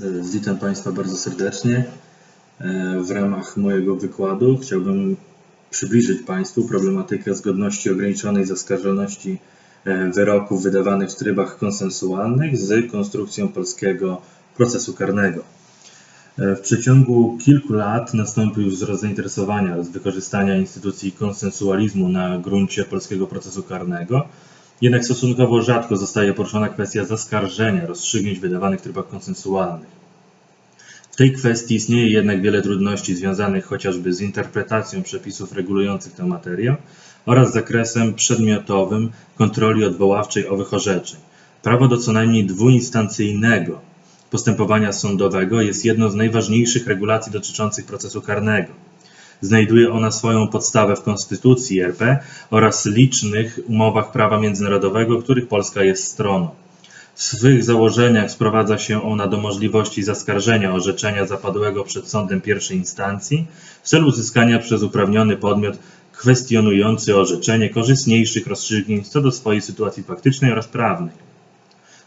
E, Witam Państwa bardzo serdecznie. E, W ramach mojego wykładu chciałbym przybliżyć Państwu problematykę zgodności ograniczonej zaskarżalności e, wyroków wydawanych w trybach konsensualnych z konstrukcją polskiego procesu karnego. W przeciągu kilku lat nastąpił wzrost zainteresowania z wykorzystania instytucji konsensualizmu na gruncie polskiego procesu karnego. Jednak stosunkowo rzadko zostaje poruszona kwestia zaskarżenia rozstrzygnięć wydawanych w trybach konsensualnych. W tej kwestii istnieje jednak wiele trudności związanych chociażby z interpretacją przepisów regulujących tę materię oraz zakresem przedmiotowym kontroli odwoławczej owych orzeczeń. Prawo do co najmniej dwuinstancyjnego postępowania sądowego jest jedną z najważniejszych regulacji dotyczących procesu karnego. Znajduje ona swoją podstawę w Konstytucji RP oraz licznych umowach prawa międzynarodowego, których Polska jest stroną. W swych założeniach sprowadza się ona do możliwości zaskarżenia orzeczenia zapadłego przed sądem pierwszej instancji w celu uzyskania przez uprawniony podmiot kwestionujący orzeczenie korzystniejszych rozstrzygnięć co do swojej sytuacji faktycznej oraz prawnej.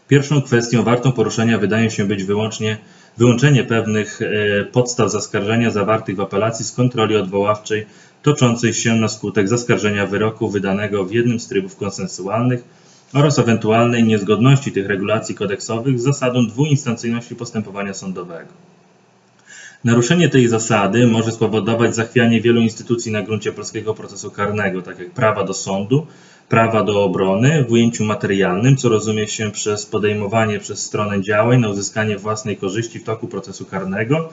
Pierwszą kwestią wartą poruszenia wydaje się być wyłącznie wyłączenie pewnych e, podstaw zaskarżenia zawartych w apelacji z kontroli odwoławczej toczącej się na skutek zaskarżenia wyroku wydanego w jednym z trybów konsensualnych oraz ewentualnej niezgodności tych regulacji kodeksowych z zasadą dwuinstancyjności postępowania sądowego. Naruszenie tej zasady może spowodować zachwianie wielu instytucji na gruncie polskiego procesu karnego, tak jak prawa do sądu, prawa do obrony w ujęciu materialnym, co rozumie się przez podejmowanie przez stronę działań na uzyskanie własnej korzyści w toku procesu karnego,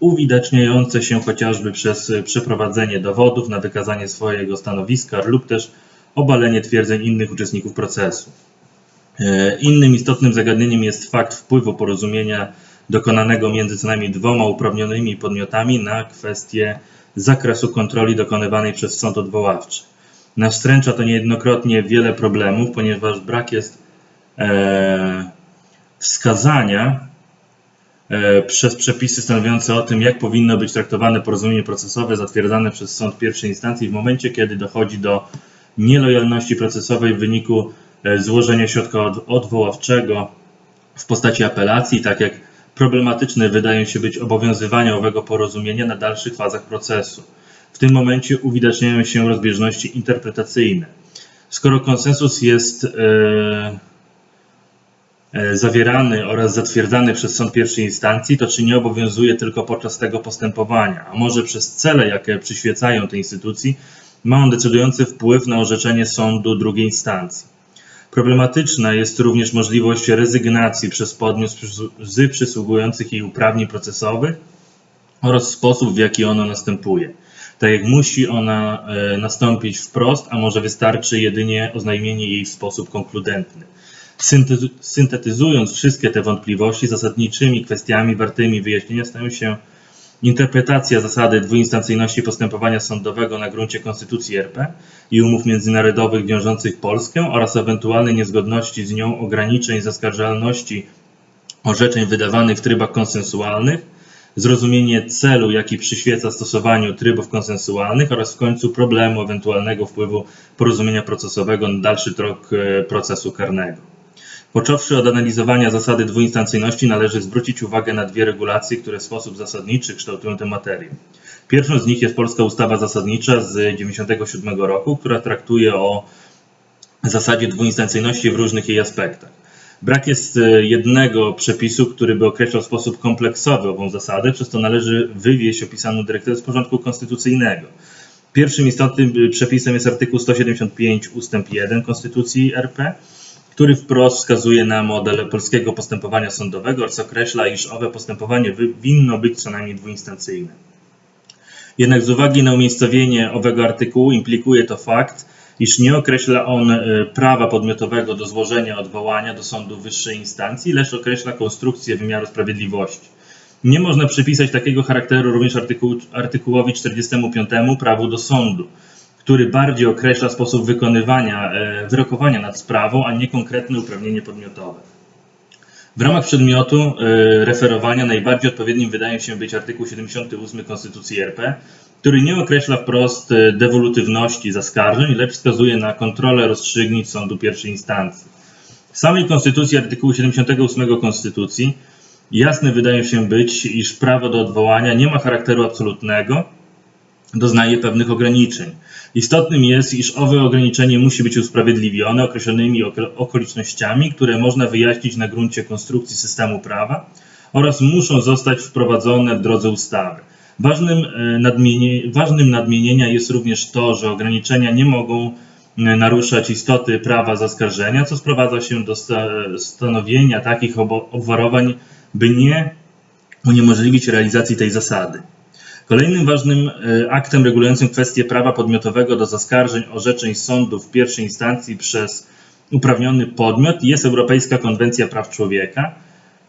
uwidaczniające się chociażby przez przeprowadzenie dowodów na wykazanie swojego stanowiska lub też obalenie twierdzeń innych uczestników procesu. E, Innym istotnym zagadnieniem jest fakt wpływu porozumienia dokonanego między co najmniej dwoma uprawnionymi podmiotami na kwestię zakresu kontroli dokonywanej przez sąd odwoławczy. Nastręcza to niejednokrotnie wiele problemów, ponieważ brak jest e, wskazania e, przez przepisy stanowiące o tym, jak powinno być traktowane porozumienie procesowe zatwierdzane przez sąd pierwszej instancji w momencie, kiedy dochodzi do nielojalności procesowej w wyniku e, złożenia środka od- odwoławczego w postaci apelacji, tak jak problematyczne wydają się być obowiązywania owego porozumienia na dalszych fazach procesu. W tym momencie uwidaczniają się rozbieżności interpretacyjne. Skoro konsensus jest e, e, zawierany oraz zatwierdzany przez sąd pierwszej instancji, to czy nie obowiązuje tylko podczas tego postępowania, a może przez cele, jakie przyświecają tej instytucji, ma on decydujący wpływ na orzeczenie sądu drugiej instancji. Problematyczna jest również możliwość rezygnacji przez podmiot z przysługujących jej uprawnień procesowych oraz sposób, w jaki ono następuje. Tak jak musi ona e, nastąpić wprost, a może wystarczy jedynie oznajmienie jej w sposób konkludentny. Syntetyzując wszystkie te wątpliwości, zasadniczymi kwestiami wartymi wyjaśnienia stają się interpretacja zasady dwuinstancyjności postępowania sądowego na gruncie Konstytucji RP i umów międzynarodowych wiążących Polskę oraz ewentualne niezgodności z nią ograniczeń zaskarżalności orzeczeń wydawanych w trybach konsensualnych, zrozumienie celu, jaki przyświeca stosowaniu trybów konsensualnych oraz w końcu problemu ewentualnego wpływu porozumienia procesowego na dalszy tok e, procesu karnego. Począwszy od analizowania zasady dwuinstancyjności, należy zwrócić uwagę na dwie regulacje, które w sposób zasadniczy kształtują tę materię. Pierwszą z nich jest Polska Ustawa Zasadnicza z 1997 roku, która traktuje o zasadzie dwuinstancyjności w różnych jej aspektach. Brak jest e, jednego przepisu, który by określał w sposób kompleksowy ową zasadę, przez to należy wywieść opisaną dyrektywę z porządku konstytucyjnego. Pierwszym istotnym y, przepisem jest artykuł 175 ustęp 1 Konstytucji RP, który wprost wskazuje na model polskiego postępowania sądowego oraz określa, iż owe postępowanie winno być co najmniej dwuinstancyjne. Jednak z uwagi na umiejscowienie owego artykułu implikuje to fakt, iż nie określa on e, prawa podmiotowego do złożenia odwołania do sądu wyższej instancji, lecz określa konstrukcję wymiaru sprawiedliwości. Nie można przypisać takiego charakteru również artykuł, artykułowi 45 prawu do sądu, który bardziej określa sposób wykonywania e, wyrokowania nad sprawą, a nie konkretne uprawnienie podmiotowe. W ramach przedmiotu e, referowania najbardziej odpowiednim wydaje się być artykuł 78 Konstytucji RP, który nie określa wprost e, dewolutywności zaskarżeń, lecz wskazuje na kontrolę rozstrzygnięć sądu pierwszej instancji. W samej Konstytucji artykułu 78 Konstytucji Jasne wydaje się być, iż prawo do odwołania nie ma charakteru absolutnego, doznaje pewnych ograniczeń. Istotnym jest, iż owe ograniczenie musi być usprawiedliwione określonymi okolicznościami, które można wyjaśnić na gruncie konstrukcji systemu prawa oraz muszą zostać wprowadzone w drodze ustawy. Ważnym, e, nadmienie, ważnym nadmienienia jest również to, że ograniczenia nie mogą e, naruszać istoty prawa zaskarżenia, co sprowadza się do stanowienia takich obwarowań, by nie uniemożliwić realizacji tej zasady. Kolejnym ważnym e, aktem regulującym kwestię prawa podmiotowego do zaskarżeń orzeczeń sądu w pierwszej instancji przez uprawniony podmiot jest Europejska Konwencja Praw Człowieka.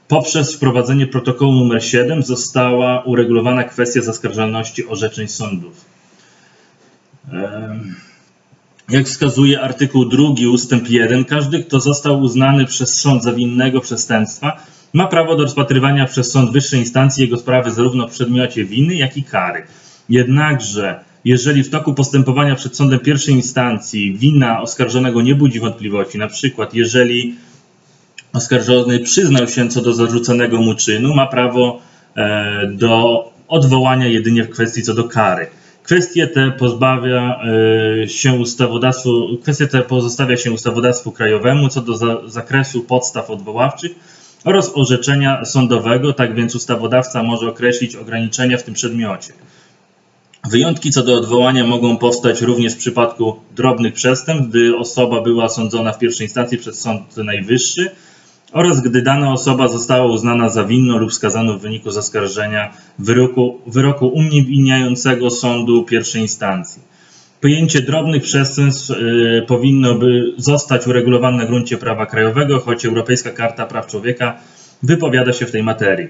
Poprzez wprowadzenie protokołu nr 7 została uregulowana kwestia zaskarżalności orzeczeń sądów. Jak wskazuje artykuł 2 ustęp 1, każdy, kto został uznany przez sąd za winnego przestępstwa, ma prawo do rozpatrywania przez sąd wyższej instancji jego sprawy zarówno w przedmiocie winy, jak i kary. Jednakże, jeżeli w toku postępowania przed sądem pierwszej instancji wina oskarżonego nie budzi wątpliwości, na przykład jeżeli oskarżony przyznał się co do zarzuconego mu czynu, ma prawo e, do odwołania jedynie w kwestii co do kary. Kwestie te pozbawia e, się ustawodawstwu, kwestie te pozostawia się ustawodawstwu krajowemu co do za, zakresu podstaw odwoławczych oraz orzeczenia sądowego, tak więc ustawodawca może określić ograniczenia w tym przedmiocie. Wyjątki co do odwołania mogą powstać również w przypadku drobnych przestępstw, gdy osoba była sądzona w pierwszej instancji przez Sąd Najwyższy oraz gdy dana osoba została uznana za winną lub skazaną w wyniku zaskarżenia wyroku, wyroku uniewinniającego sądu pierwszej instancji. Pojęcie drobnych przestępstw y, powinno by zostać uregulowane na gruncie prawa krajowego, choć Europejska Karta Praw Człowieka wypowiada się w tej materii.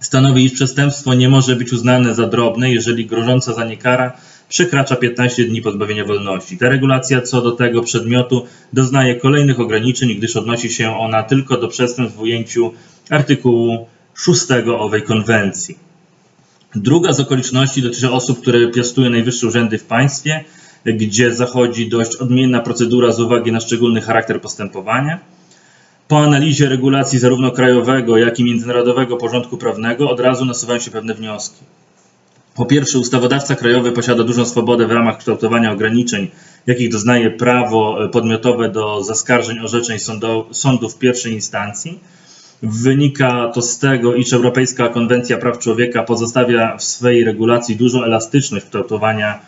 Stanowi, iż przestępstwo nie może być uznane za drobne, jeżeli grożąca za nie kara przekracza 15 dni pozbawienia wolności. Ta regulacja co do tego przedmiotu doznaje kolejnych ograniczeń, gdyż odnosi się ona tylko do przestępstw w ujęciu artykułu 6 owej konwencji. Druga z okoliczności dotyczy osób, które piastują najwyższe urzędy w państwie, gdzie zachodzi dość odmienna procedura z uwagi na szczególny charakter postępowania. Po analizie regulacji zarówno krajowego, jak i międzynarodowego porządku prawnego od razu nasuwają się pewne wnioski. Po pierwsze, ustawodawca krajowy posiada dużą swobodę w ramach kształtowania ograniczeń, jakich doznaje prawo podmiotowe do zaskarżeń orzeczeń sądów pierwszej instancji Wynika to z tego, iż Europejska Konwencja Praw Człowieka pozostawia w swej regulacji dużą elastyczność kształtowania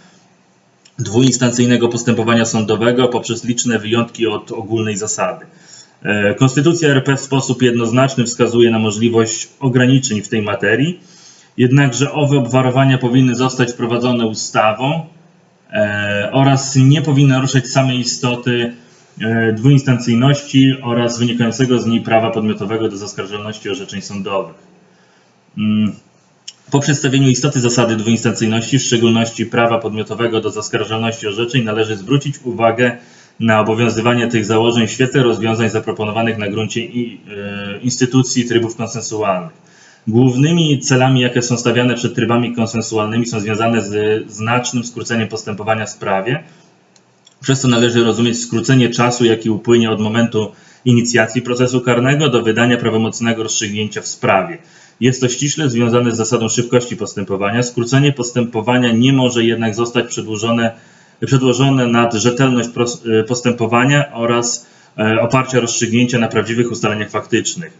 dwuinstancyjnego postępowania sądowego poprzez liczne wyjątki od ogólnej zasady. E, Konstytucja RP w sposób jednoznaczny wskazuje na możliwość ograniczeń w tej materii, jednakże owe obwarowania powinny zostać wprowadzone ustawą e, oraz nie powinny naruszać samej istoty E, dwuinstancyjności oraz wynikającego z niej prawa podmiotowego do zaskarżalności orzeczeń sądowych. Mm, po przedstawieniu istoty zasady dwuinstancyjności, w szczególności prawa podmiotowego do zaskarżalności orzeczeń, należy zwrócić uwagę na obowiązywanie tych założeń w świetle rozwiązań zaproponowanych na gruncie e, instytucji trybów konsensualnych. Głównymi celami, jakie są stawiane przed trybami konsensualnymi, są związane z znacznym skróceniem postępowania w sprawie przez to należy rozumieć skrócenie czasu, jaki upłynie od momentu inicjacji procesu karnego do wydania prawomocnego rozstrzygnięcia w sprawie. Jest to ściśle związane z zasadą szybkości postępowania. Skrócenie postępowania nie może jednak zostać przedłużone, przedłożone nad rzetelność e, postępowania oraz e, oparcia rozstrzygnięcia na prawdziwych ustaleniach faktycznych.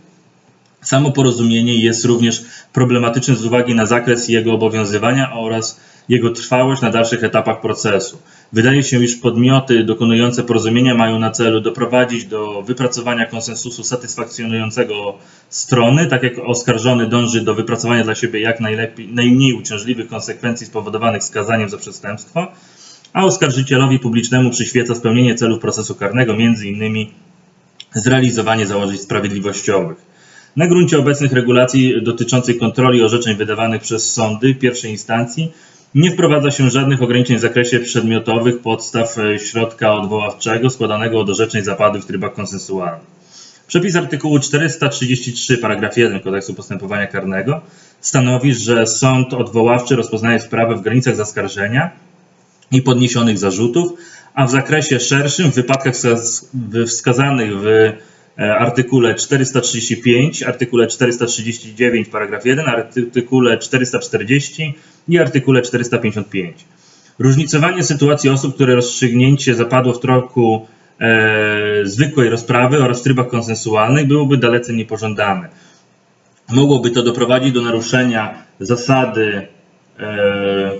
Samo porozumienie jest również problematyczne z uwagi na zakres jego obowiązywania oraz jego trwałość na dalszych etapach procesu. Wydaje się, iż podmioty dokonujące porozumienia mają na celu doprowadzić do wypracowania konsensusu satysfakcjonującego strony, tak jak oskarżony dąży do wypracowania dla siebie jak najlepiej, najmniej uciążliwych konsekwencji spowodowanych skazaniem za przestępstwo, a oskarżycielowi publicznemu przyświeca spełnienie celów procesu karnego, innymi zrealizowanie założeń sprawiedliwościowych. Na gruncie obecnych regulacji dotyczących kontroli orzeczeń wydawanych przez sądy pierwszej instancji nie wprowadza się żadnych ograniczeń w zakresie przedmiotowych podstaw e, środka odwoławczego składanego od orzeczeń zapady w trybach konsensualnych. Przepis artykułu 433 paragraf 1 Kodeksu Postępowania Karnego stanowi, że sąd odwoławczy rozpoznaje sprawę w granicach zaskarżenia i podniesionych zarzutów, a w zakresie szerszym w wypadkach wskazanych w artykule 435, artykule 439 paragraf 1, artykule 440 i artykule 455. Różnicowanie sytuacji osób, które rozstrzygnięcie zapadło w toku e, zwykłej rozprawy oraz w trybach konsensualnych byłoby dalece niepożądane. Mogłoby to doprowadzić do naruszenia zasady e,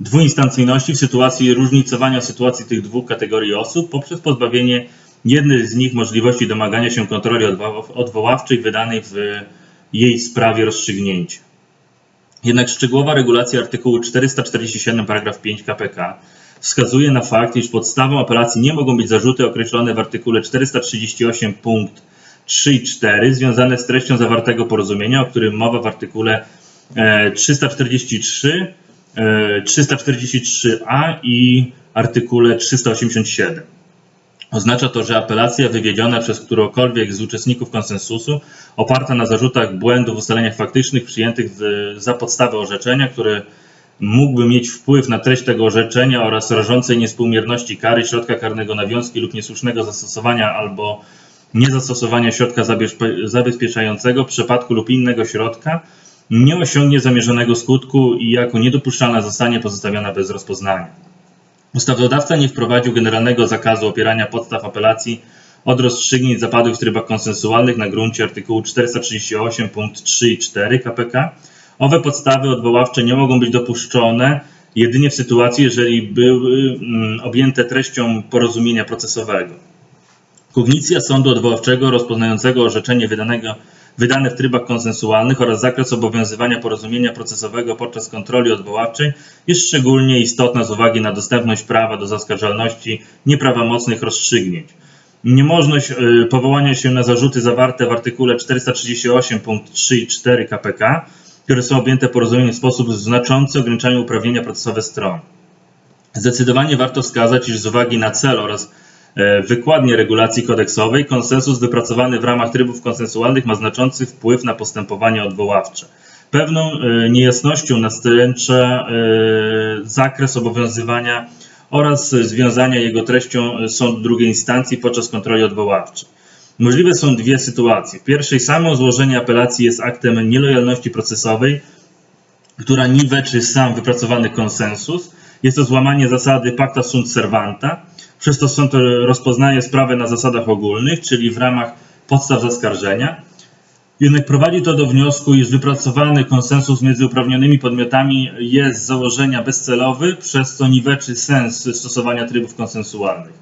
dwuinstancyjności w sytuacji różnicowania sytuacji tych dwóch kategorii osób poprzez pozbawienie jednej z nich możliwości domagania się kontroli odwoła- odwoławczej wydanej w jej sprawie rozstrzygnięcia. Jednak szczegółowa regulacja artykułu 447 paragraf 5 KPK wskazuje na fakt, iż podstawą apelacji nie mogą być zarzuty określone w artykule 438 punkt 3 i 4 związane z treścią zawartego porozumienia, o którym mowa w artykule e, 343, e, 343a i artykule 387. Oznacza to, że apelacja wywiedziona przez któregokolwiek z uczestników konsensusu, oparta na zarzutach błędów w ustaleniach faktycznych przyjętych za podstawę orzeczenia, które mógłby mieć wpływ na treść tego orzeczenia oraz rażącej niespółmierności kary, środka karnego nawiązki lub niesłusznego zastosowania albo niezastosowania środka zabezpie- zabezpieczającego w przypadku lub innego środka, nie osiągnie zamierzonego skutku i jako niedopuszczalna zostanie pozostawiona bez rozpoznania. Ustawodawca nie wprowadził generalnego zakazu opierania podstaw apelacji od rozstrzygnięć zapadłych w trybach konsensualnych na gruncie artykułu 438 punkt 3 i 4 KPK. Owe podstawy odwoławcze nie mogą być dopuszczone jedynie w sytuacji, jeżeli były mm, objęte treścią porozumienia procesowego. Kognicja sądu odwoławczego rozpoznającego orzeczenie wydanego, wydane w trybach konsensualnych oraz zakres obowiązywania porozumienia procesowego podczas kontroli odwoławczej jest szczególnie istotna z uwagi na dostępność prawa do zaskarżalności nieprawomocnych rozstrzygnięć. Niemożność y, powołania się na zarzuty zawarte w artykule 438 punkt 3 i 4 KPK, które są objęte porozumieniem w sposób znaczący ograniczają uprawnienia procesowe stron. Zdecydowanie warto wskazać, iż z uwagi na cel oraz e, wykładnię regulacji kodeksowej, konsensus wypracowany w ramach trybów konsensualnych ma znaczący wpływ na postępowanie odwoławcze. Pewną e, niejasnością nastręcza e, zakres obowiązywania oraz związania jego treścią e, sąd drugiej instancji podczas kontroli odwoławczej. Możliwe są dwie sytuacje. W pierwszej samo złożenie apelacji jest aktem nielojalności procesowej, która niweczy sam wypracowany konsensus. Jest to złamanie zasady pacta sunt servanta. Przez to sąd rozpoznaje sprawę na zasadach ogólnych, czyli w ramach podstaw zaskarżenia. Jednak prowadzi to do wniosku, iż wypracowany konsensus między uprawnionymi podmiotami jest z założenia bezcelowy, przez co niweczy sens stosowania trybów konsensualnych.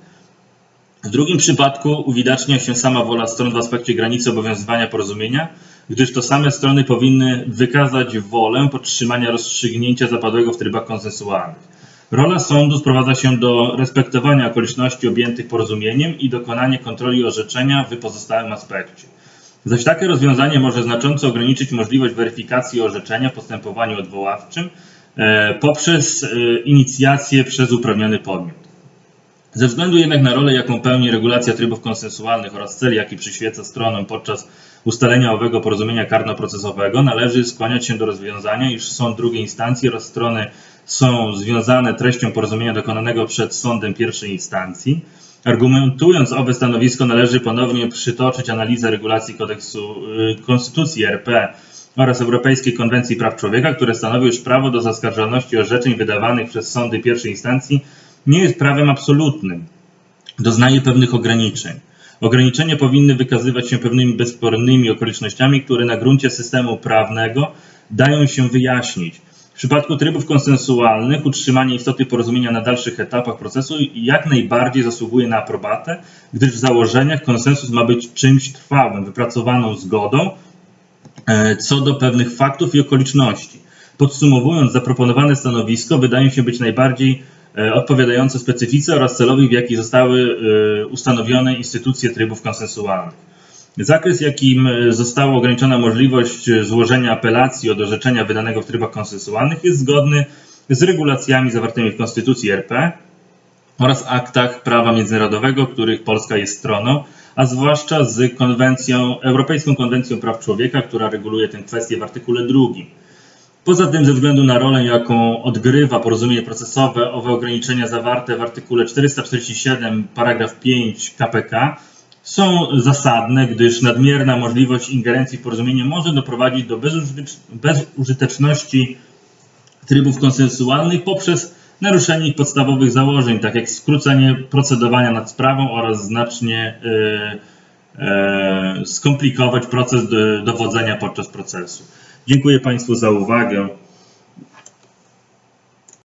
W drugim przypadku uwidacznia się sama wola stron w aspekcie granicy obowiązywania porozumienia, gdyż to same strony powinny wykazać wolę podtrzymania rozstrzygnięcia zapadłego w trybach konsensualnych. Rola sądu sprowadza się do respektowania okoliczności objętych porozumieniem i dokonania kontroli orzeczenia w pozostałym aspekcie. Zaś takie rozwiązanie może znacząco ograniczyć możliwość weryfikacji orzeczenia w postępowaniu odwoławczym e, poprzez e, inicjację przez uprawniony podmiot. Ze względu jednak na rolę, jaką pełni regulacja trybów konsensualnych oraz cel, jaki przyświeca stronom podczas ustalenia owego porozumienia karno-procesowego, należy skłaniać się do rozwiązania, iż sąd drugiej instancji oraz strony są związane treścią porozumienia dokonanego przed sądem pierwszej instancji. Argumentując owe stanowisko, należy ponownie przytoczyć analizę regulacji kodeksu y, Konstytucji RP oraz Europejskiej Konwencji Praw Człowieka, które stanowią, iż prawo do zaskarżalności orzeczeń wydawanych przez sądy pierwszej instancji nie jest prawem absolutnym. Doznaje pewnych ograniczeń. Ograniczenia powinny wykazywać się pewnymi bezspornymi okolicznościami, które na gruncie systemu prawnego dają się wyjaśnić. W przypadku trybów konsensualnych utrzymanie istoty porozumienia na dalszych etapach procesu jak najbardziej zasługuje na aprobatę, gdyż w założeniach konsensus ma być czymś trwałym, wypracowaną zgodą e, co do pewnych faktów i okoliczności. Podsumowując, zaproponowane stanowisko wydaje się być najbardziej e, odpowiadające specyfice oraz celowi, w jaki zostały e, ustanowione instytucje trybów konsensualnych. Zakres, jakim e, została ograniczona możliwość e, złożenia apelacji od orzeczenia wydanego w trybach konsensualnych, jest zgodny z regulacjami zawartymi w Konstytucji RP oraz aktach prawa międzynarodowego, których Polska jest stroną, a zwłaszcza z konwencją, Europejską Konwencją Praw Człowieka, która reguluje tę kwestię w artykule 2. Poza tym, ze względu na rolę, jaką odgrywa porozumienie procesowe, owe ograniczenia zawarte w artykule 447 paragraf 5 KPK są zasadne, gdyż nadmierna możliwość ingerencji w porozumienie może doprowadzić do bezużytecz- bezużyteczności trybów konsensualnych poprzez naruszenie ich podstawowych założeń, tak jak skrócenie procedowania nad sprawą oraz znacznie e, e, skomplikować proces do, dowodzenia podczas procesu. Dziękuję Państwu za uwagę.